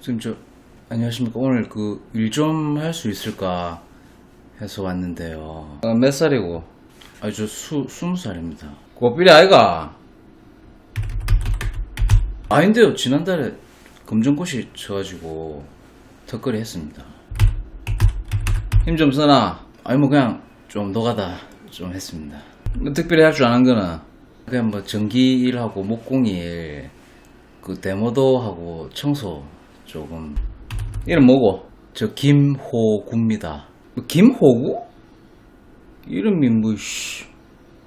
지금 저 안녕하십니까 오늘 그 일 좀 할 수 있을까 해서 왔는데요. 어, 몇 살이고? 아니 저수 스무 살입니다. 고삐리 아이가? 아닌데요 지난달에 검정고시 쳐가지고 턱걸이 했습니다. 힘 좀 써나? 아니 뭐 그냥 좀 노가다 좀 했습니다. 뭐 특별히 할 줄 아는 거는 그냥 뭐 전기 일하고 목공 일 그 데모도 하고 청소 조금 이름 뭐고? 저 김호구입니다. 뭐 김호구? 이름이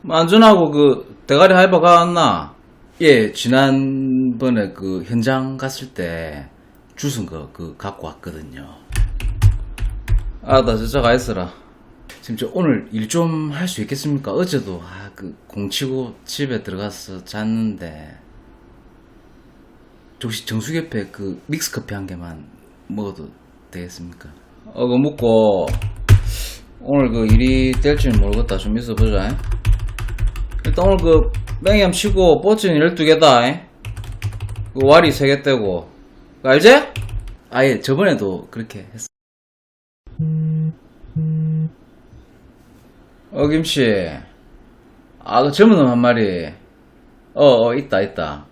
뭐 안전하고 그 대가리 하이버 가왔나? 예 지난번에 그 현장 갔을 때 주순 거그 갖고 왔거든요. 아나 저쪽 가 있어라. 지금 저 오늘 일 좀 할 수 있겠습니까? 어제도 아 그 공치고 집에 들어가서 잤는데 혹시 정수기옆에 그 믹스 커피 한 개만 먹어도 되겠습니까? 어, 그거 먹고 오늘 그 일이 될지는 모르겠다. 좀 있어 보자. 일단 오늘 그 맹염 치고 뽀찌는 12개다. 그 와리 3개 떼고 그거 알지? 아예 저번에도 그렇게 했어. 어 김씨 아 그 젊은 놈 한 마리 어, 어 있다 있다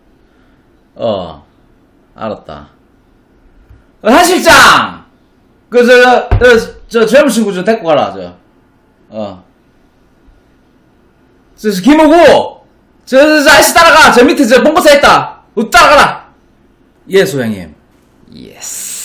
어 알았다. 어, 한 실장 그 저 저, 저 젊은 친구 좀 데리고 가라 저 어. 저, 저 김호구! 저, 저, 저 아저씨 따라가! 저 밑에 저 봉고차 있다! 어, 따라가라! 예 소장님. 예스